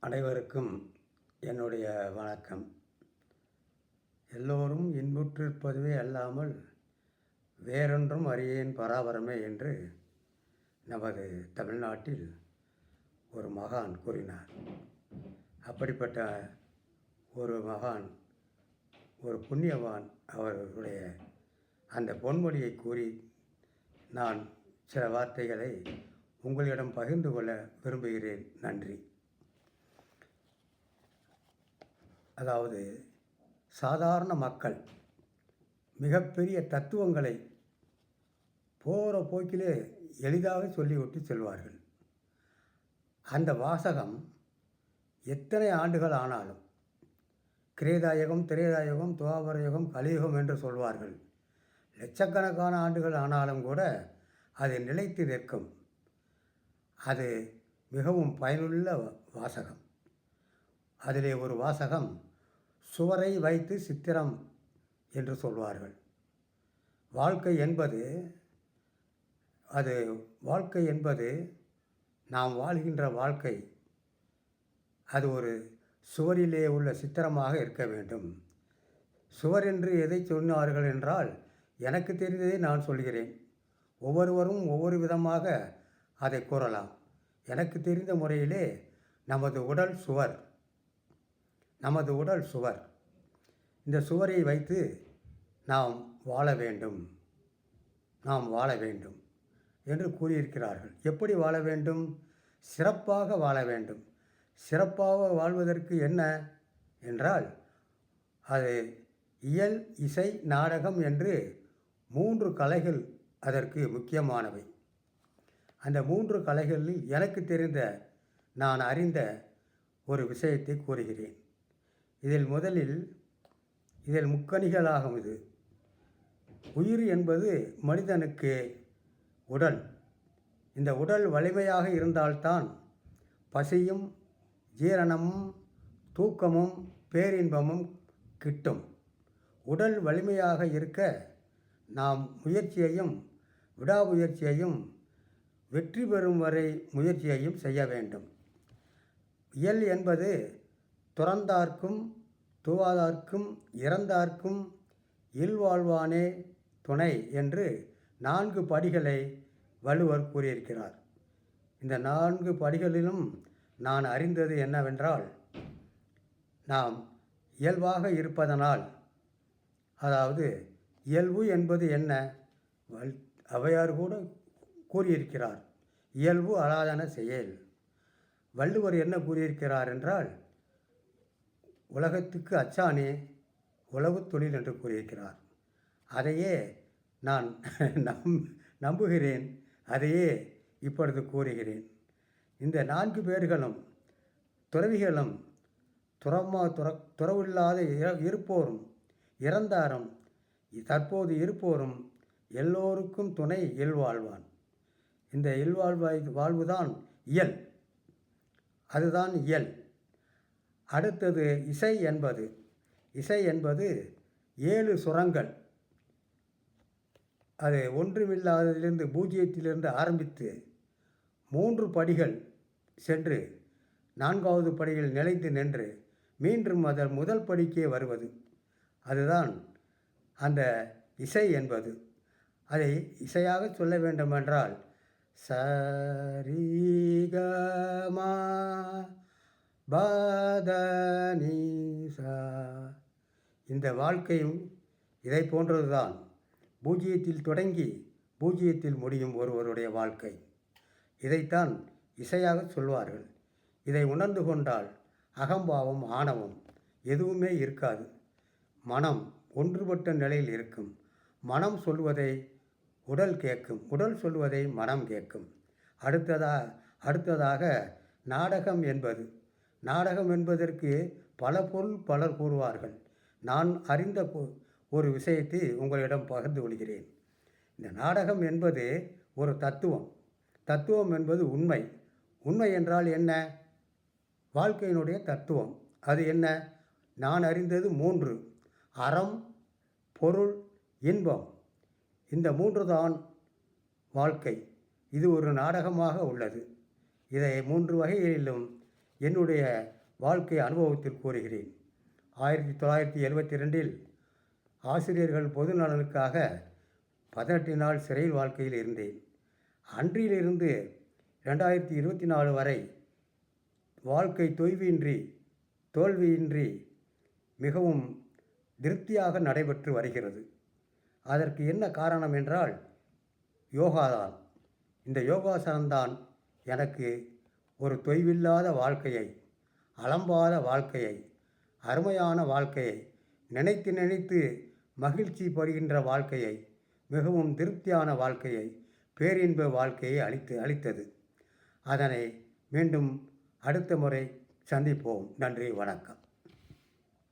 அனைவருக்கும் என்னுடைய வணக்கம். எல்லோரும் இன்புற்றிருப்பதுவே அல்லாமல் வேறொன்றும் அறியேன் பராபரமே என்று நமது தமிழ்நாட்டில் ஒரு மகான் கூறினார். அப்படிப்பட்ட ஒரு மகான் ஒரு புண்ணியவான் அவர்களுடைய அந்த பொன்மொழியை கூறி நான் சில வார்த்தைகளை உங்களிடம் பகிர்ந்து கொள்ள விரும்புகிறேன். நன்றி. அதாவது சாதாரண மக்கள் மிகப்பெரிய தத்துவங்களை போகிற போக்கிலே எளிதாக சொல்லிவிட்டு செல்வார்கள். அந்த வாசகம் எத்தனை ஆண்டுகள் ஆனாலும் கிரேதாயுகம் திரேதாயகம் துவாபரயுகம் கலியுகம் என்று சொல்வார்கள். லட்சக்கணக்கான ஆண்டுகள் ஆனாலும் கூட அது நிலைத்து நிற்கும். அது மிகவும் பயனுள்ள வாசகம். அதிலே ஒரு வாசகம் சுவரை வைத்து சித்திரம் என்று சொல்வார்கள். வாழ்க்கை என்பது அது வாழ்க்கை என்பது நாம் வாழ்கின்ற வாழ்க்கை. அது ஒரு சுவரிலே உள்ள சித்திரமாக இருக்க வேண்டும். சுவர் என்று எதை சொன்னார்கள் என்றால் எனக்கு தெரிந்ததை நான் சொல்கிறேன். ஒவ்வொருவரும் ஒவ்வொரு விதமாக அதை கூறலாம். எனக்கு தெரிந்த முறையிலே நமது உடல் சுவர் நமது உடல் சுவர். இந்த சுவரை வைத்து நாம் வாழ வேண்டும். நாம் வாழ வேண்டும் என்று கூறியிருக்கிறார்கள். எப்படி வாழ வேண்டும்? சிறப்பாக வாழ வேண்டும். சிறப்பாக வாழ்வதற்கு என்ன என்றால் அது இயல் இசை நாடகம் என்று மூன்று கலைகள் அதற்கு முக்கியமானவை. அந்த மூன்று கலைகளில் எனக்கு தெரிந்த நான் அறிந்த ஒரு விஷயத்தை கூறுகிறேன். இதில் முதலில் இதில் முக்கணிகளாகும் இது. உயிர் என்பது மனிதனுக்கு உடல். இந்த உடல் வலிமையாக இருந்தால்தான் பசியும் ஜீரணமும் தூக்கமும் பேரின்பமும் கிட்டும். உடல் வலிமையாக இருக்க நாம் முயற்சியையும் விடாமுயற்சியையும் வெற்றி பெறும் வரை முயற்சியையும் செய்ய வேண்டும். இயல் என்பது துறந்தார்க்கும் தூவாதார்க்கும் இறந்தார்க்கும் இல்வாழ்வானே துணை என்று நான்கு படிகளை வள்ளுவர் கூறியிருக்கிறார். இந்த நான்கு படிகளிலும் நான் அறிந்தது என்னவென்றால் நாம் இயல்பாக இருப்பதனால் அதாவது இயல்பு என்பது என்ன? வல் அவையார் கூட கூறியிருக்கிறார். இயல்பு அலாதன செயல். வள்ளுவர் என்ன கூறியிருக்கிறார் என்றால் உலகத்துக்கு அச்சானே உழவு தொழில் என்று கூறியிருக்கிறார். அதையே நான் நம் நம்புகிறேன். அதையே இப்பொழுது கூறுகிறேன். இந்த நான்கு பேர்களும் துறவிகளும் துறமா துற துறவில்லாத இருப்போரும் இறந்தாரும் தற்போது இருப்போரும் எல்லோருக்கும் துணை இல்வாழ்வான். இந்த இல்வாழ்வாய் வாழ்வுதான் இயல். அதுதான் இயல். அடுத்தது இசை என்பது. இசை என்பது ஏழு சுரங்கள். அது ஒன்றுமில்லாததிலிருந்து பூஜ்ஜியத்திலிருந்து ஆரம்பித்து மூன்று படிகள் சென்று நான்காவது படியில் நிலைத்து நின்று மீண்டும் அதன் முதல் படிக்கே வருவது. அதுதான் அந்த இசை என்பது. அதை இசையாக சொல்ல வேண்டுமென்றால் சரிகமா பாதனீசா இந்த வாழ்க்கையும் இதை போன்றதுதான். பூஜ்ஜியத்தில் தொடங்கி பூஜ்ஜியத்தில் முடியும் ஒருவருடைய வாழ்க்கை. இதைத்தான் இசையாக சொல்வார்கள். இதை உணர்ந்து கொண்டால் அகம்பாவம் ஆணவம் எதுவுமே இருக்காது. மனம் ஒன்றுபட்ட நிலையில் இருக்கும். மனம் சொல்வதை உடல் கேட்கும். உடல் சொல்வதை மனம் கேட்கும். அடுத்ததா அடுத்ததாக நாடகம் என்பது நாடகம் என்பதற்கு பல பொருள் பலர் கூறுவார்கள். நான் அறிந்த பொ- ஒரு விஷயத்தை உங்களிடம் பகிர்ந்து கொள்கிறேன். இந்த நாடகம் என்பது ஒரு தத்துவம். தத்துவம் என்பது உண்மை. உண்மை என்றால் என்ன? வாழ்க்கையினுடைய தத்துவம். அது என்ன? நான் அறிந்தது மூன்று. அறம் பொருள் இன்பம். இந்த மூன்று தான் வாழ்க்கை. இது ஒரு நாடகமாக உள்ளது. இதை மூன்று வகைகளிலும் என்னுடைய வாழ்க்கை அனுபவத்தில் கூறுகிறேன். ஆயிரத்தி தொள்ளாயிரத்தி எழுபத்தி ரெண்டில் ஆசிரியர்கள் பொது நலனுக்காக பதினெட்டு நாள் சிறையில் வாழ்க்கையில் இருந்தேன். அன்றிலிருந்து ரெண்டாயிரத்தி இருபத்தி நாலு வரை வாழ்க்கை தொய்வின்றி தோல்வியின்றி மிகவும் திருப்தியாக நடைபெற்று வருகிறது. அதற்கு என்ன காரணம் என்றால் யோகாதான் இந்த யோகாசனம்தான் எனக்கு ஒரு தொய்வில்லாத வாழ்க்கையை அலம்பாத வாழ்க்கையை அருமையான வாழ்க்கையை நினைத்து நினைத்து மகிழ்ச்சி படுகின்ற வாழ்க்கையை மிகவும் திருப்தியான வாழ்க்கையை பேரின்ப வாழ்க்கையை அளித்து அளித்தது. அதனை மீண்டும் அடுத்த முறை சந்திப்போம். நன்றி வணக்கம்.